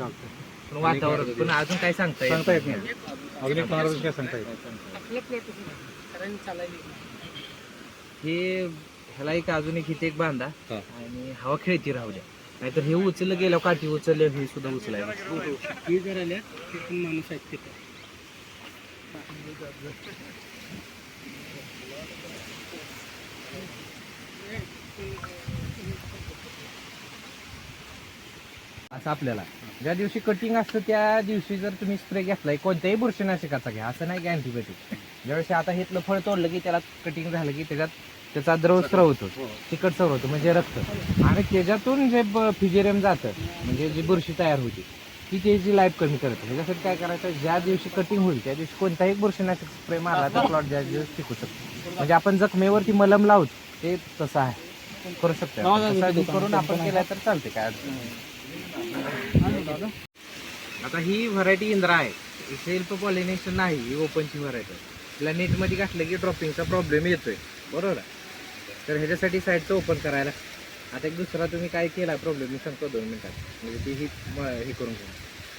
चालतंय. पण वातावरण पण अजून काय सांगता येत सांगता येत नाही. पंधरा दिवस काय सांगता येत हे ह्याला एक अजून एक इथे एक बांधा हा. आणि हवा खेळती राहू द्या. नाहीतर हे उचललं गेलं काठी उचललं हे सुद्धा उचलायला असं आपल्याला. ज्या दिवशी कटिंग असतं त्या दिवशी जर तुम्ही स्प्रे घेतलाय कोणत्याही बुरशीनाशकाचा घ्या. असं नाही की अँटीबायोटिक ज्यावेळेस आता हेतलं फळ तोडलं की त्याला कटिंग झालं की त्याच्यात त्याचा द्रव स्त्रव होतो. तिखट स्त्रव होतो म्हणजे रक्त. आणि त्याच्यातून जे फिजेरियम जातं म्हणजे जी बुरशी तयार होती ती त्याची लाईफ कमी करते. ह्याच्यासाठी काय करायचं ज्या दिवशी कटिंग होईल त्या दिवशी कोणताही बुरशीनाशक स्प्रे मारला तर प्लॉट ज्या दिवस टिकू शकतो. म्हणजे आपण जखमेवरती मलम लावत ते तसं आहे. करू शकतो करून आपण केलं तर चालते काय अडचण. आता ही व्हरायटी इंद्रा आहे. सेल्फ पॉलिनेशन नाही ही ओपनची व्हरायटी तिला नेटमध्ये घातलं की ड्रॉपिंगचा प्रॉब्लेम येतोय. बरोबर तर ह्याच्यासाठी साईडचं ओपन करायला. आता एक दुसरा तुम्ही काय केला प्रॉब्लेम मी सांगतो दोन मिनिटात. म्हणजे ती ही म- हे करून घ्या.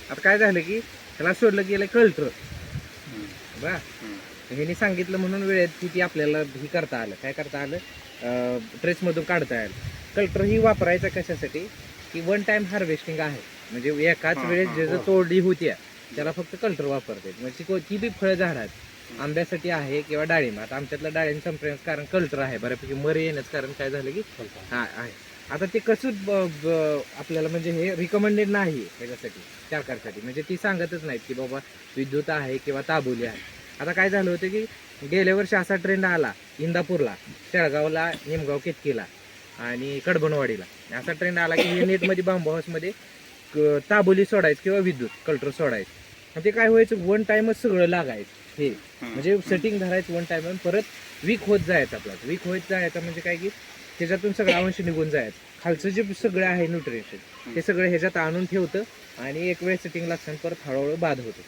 आता काय झालं की त्याला सोडलं गेलं कल्टर. बा ह्यानी सांगितलं म्हणून वेळेत की ती आपल्याला ही करता आलं. काय करता आलं? ट्रेसमधून काढता आलं. कल्टर ही वापरायचं कशासाठी? की वन टाइम हार्वेस्टिंग आहे. म्हणजे एकाच हा, वेळेस हा, ज्याचं हो. तोडली होती त्याला फक्त कल्टर वापरते म्हणजे कोणती बी फळं झाडात. आंब्यासाठी आहे किंवा डाळिंब. आता आमच्यातलं डाळिंब संपण्याचं कारण कल्टर आहे. बऱ्यापैकी मरे येण्याचं कारण काय झालं की हा आहे. आता ते कसं ब- ब- आपल्याला म्हणजे हे रिकमेंडेड नाही त्याच्यासाठी सरकारसाठी. म्हणजे ती सांगतच नाहीत की बाबा विद्युत आहे किंवा ताबोली आहे. आता काय झालं होतं की गेल्या वर्षी असा ट्रेंड आला इंदापूरला शेळगावला निमगाव केतकीला आणि कडबनवाडीला. असा ट्रेंड आला की हे नेटमध्ये बांबू हाऊसमध्ये ताबोली सोडायचं किंवा विद्युत कल्टर सोडायचं. ते काय व्हायचं वन टाइमच सगळं लागायचं हे. म्हणजे सेटिंग धरायचं वन टाइम परत वीक होत जायचं आपला. वीक होत जायचं म्हणजे काय की त्याच्यातून सगळं अंश निघून जायचं. खालचं जे सगळं आहे न्यूट्रिशन ते सगळं ह्याच्यात आणून ठेवतं आणि एक वेळ सेटिंग लागतं परत हळूहळू बाद होतो.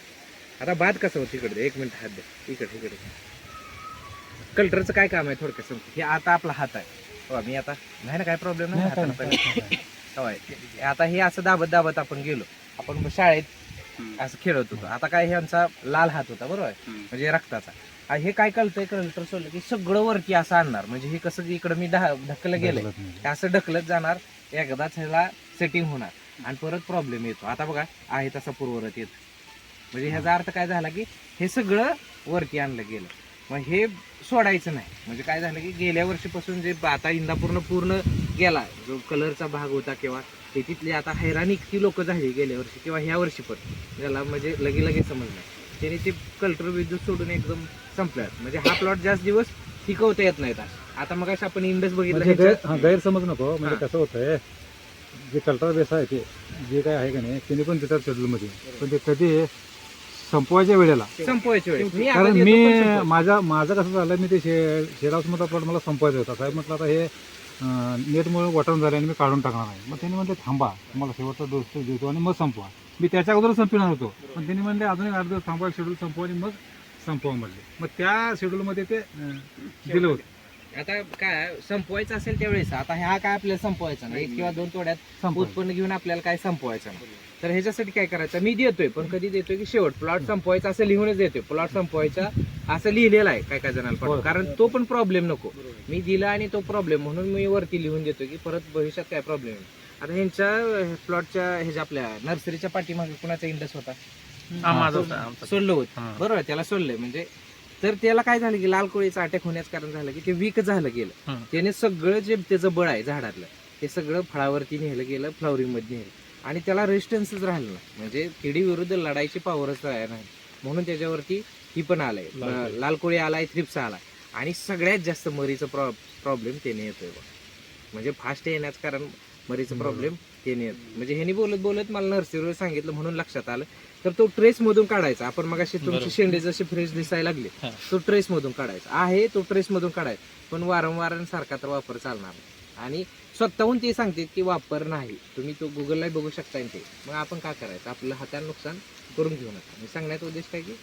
आता बाद कसं होतं इकडे? एक मिनिट हात द्या इकडे इकडे. कल्टरचं काय काम आहे थोडक्यात सांगतो. हे आता आपला हात आहे. हो, मी आता नाही ना काय प्रॉब्लेम नाही. होय. आता हे असं दाबत दाबत आपण गेलो. आपण शाळेत असं खेळत होतो. आता काय ह्यांचा लाल हात होता बरोबर? म्हणजे रक्ताचा. आणि हे काय कळतंय कल्टर सोडलं की सगळं वरती असं आणणार. म्हणजे हे कसं इकडं मी ढकलं. हे असं ढकलत जाणार. एकदाच ह्याला सेटिंग होणार. आणि परत प्रॉब्लेम येतो. आता बघा आहे तसा पूर्वरत येतो. म्हणजे ह्याचा अर्थ काय झाला की हे सगळं वरती आणलं गेलं. मग हे सोडायचं नाही. म्हणजे काय झालं की गेल्या वर्षीपासून जे आता इंदापूर्ण पूर्ण गेला जो कलरचा भाग होता किंवा ते तिथली आता हैराणी ती लोक झाली गेल्या वर्षी किंवा ह्या वर्षी पण. त्याला म्हणजे लगे लगे समजलं. त्याने ते कल्टर विद्युत सोडून एकदम संपलं म्हणजे हा प्लॉट जास्त दिवस टिकवता येत नाहीत आता मग आपण इंडस बघितलं म्हणजे गैरसमज नको. म्हणजे. कसं होतंय जे कल्टर बेस आहे ते जे काय आहे का नाही त्यांनी पण देतात शेड्यूलमध्ये पण ते कधी संपवायच्या वेळेला. संपवायच्या वेळेस. मी कारण मी संपवतो. माझा माझं कसं झालं मी ते शे शेडाऊस मधला प्लॉट मला संपवायचा होता. साहेब म्हटलं आता हे नेटमुळे वाटून झाले आणि मी काढून टाकणार आहे मग त्यांनी म्हणले थांबा तुम्हाला शेवटचा डोस देतो आणि मग संपवा. मी त्याच्या अगोदर संपणार होतो. पण त्यांनी म्हणले अजून एक दिवस थांबवा शेड्यूल संपवा आणि मग संपवा म्हणले. मग त्या शेड्यूलमध्ये ते दिलं होतं. आता काय संपवायचं असेल त्यावेळेस आता हा काय आपल्याला संपवायचा नाही. एक किंवा दोन तोड्यात उत्पन्न घेऊन आपल्याला काय संपवायचं नाही. तर ह्याच्यासाठी काय करायचं मी देतोय पण कधी देतोय की शेवट. प्लॉट संपवायचा असं लिहूनच देतोय. प्लॉट संपवायचा असं लिहिलेलं आहे काय काय जणांना होय. पण कारण तो पण प्रॉब्लेम नको. मी दिला आणि तो प्रॉब्लेम म्हणून मी वरती लिहून देतोय की परत भविष्यात काय प्रॉब्लेम आता ह्यांच्या प्लॉटच्या ह्याच्या आपल्या नर्सरीच्या पाठीमागे कुणाचा इंडस होता? माझा होता, आमचा. सोडलं होतं. हा. बरोबर त्याला सोडलंय. म्हणजे तर त्याला काय झालं की लाल कोळीचं अटॅक होण्याचं कारण झालं की ते वीक झालं गेलं. त्याने सगळं जे त्याचं बळ आहे झाडातलं ते सगळं फळावरती नेलं गेलं फ्लॉवरिंगमध्ये नेलं आणि त्याला रेजिस्टन्सच राहिलं नाही. म्हणजे किडी विरुद्ध लढायची पावरच राहिला नाही. म्हणून त्याच्यावरती ही पण आलंय. लाल कोळी. आलाय थ्रिप्स आलाय. आणि सगळ्यात जास्त मरीचं प्रॉब्लेम त्याने येतोय म्हणजे फास्ट येण्याचं कारण मरीचं. प्रॉब्लेम येत म्हणजे ह्यानी बोलत बोलत मला नर्सरीवर सांगितलं म्हणून लक्षात आलं. तर तो ट्रेस मधून काढायचा. आपण मग अशी तुमची. शेंडे जसे फ्रेश दिसायला लागले. तो ट्रेस मधून काढायचा. आहे तो ट्रेस मधून काढायचा. पण वारंवार सारखा तर वापर चालणार आणि स्वतःहून ते सांगते की वापर नाही. तुम्ही तो गुगलला बघू शकता ते. मग आपण काय करायचं? आपलं हाताला नुकसान करून घेऊ नका. मी सांगण्याचा उद्देश काय की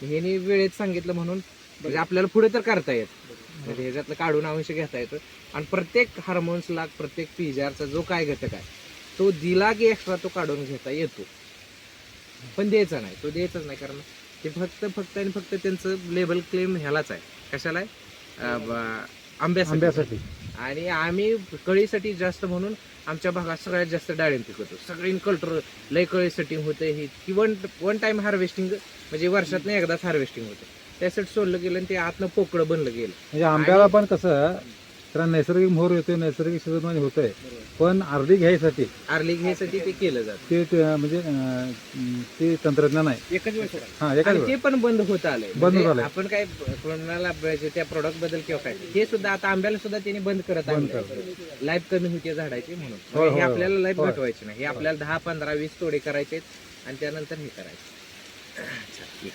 ह्याने वेळेत सांगितलं म्हणून म्हणजे आपल्याला पुढे तर करता येत. म्हणजे ह्याच्यातलं काढून अंश घेता येतं. आणि प्रत्येक हार्मोन्सला प्रत्येक पिजारचा जो काय घटक आहे तो दिला की एक्स्ट्रा तो काढून घेता येतो. पण द्यायचा नाही. तो द्यायचाच नाही कारण ते फक्त फक्त आणि फक्त त्यांचं लेबल क्लेम ह्यालाच आहे. कशाला आहे आंब्यासाठी. आणि आम्ही कळीसाठी जास्त म्हणून आमच्या भागात सगळ्यात जास्त डाळिंब पिकवतो. सगळी कल्टर लय कळी सेटिंग होते ही. की वन वन टाइम हार्वेस्टिंग म्हणजे वर्षातनं एकदाच हार्वेस्टिंग होते. त्यासाठी सोडलं गेलं आणि ते आतनं पोकळं बनलं गेलं. म्हणजे आंब्याला पण कसं त्याला नैसर्गिक मोहर येतोय नैसर्गिक शिजन होतंय. पण अर्धी घ्यायसाठी आर्ली घ्यायसाठी ते केलं जातं. ते ते म्हणजे अं, ते तंत्रज्ञान आहे. एकच वेळ हा एकाच आणि वेळेस. ते पण बंद होत आलंय. बंद म्हणजे झालंय. आपण काय कोणाला म्हणजे त्या प्रोडक्टबद्दल किंवा काय हे सुद्धा आता आंब्याला सुद्धा त्यांनी बंद करत बंद आहे. लाईफ कमी होते झाडाची म्हणून. होय, हे होय, आपल्याला लाईफ होय. घटवायची नाही. हे आपल्याला दहा पंधरा वीस तोडे करायचे आणि त्यानंतर हे करायचे. अच्छा, ठीक.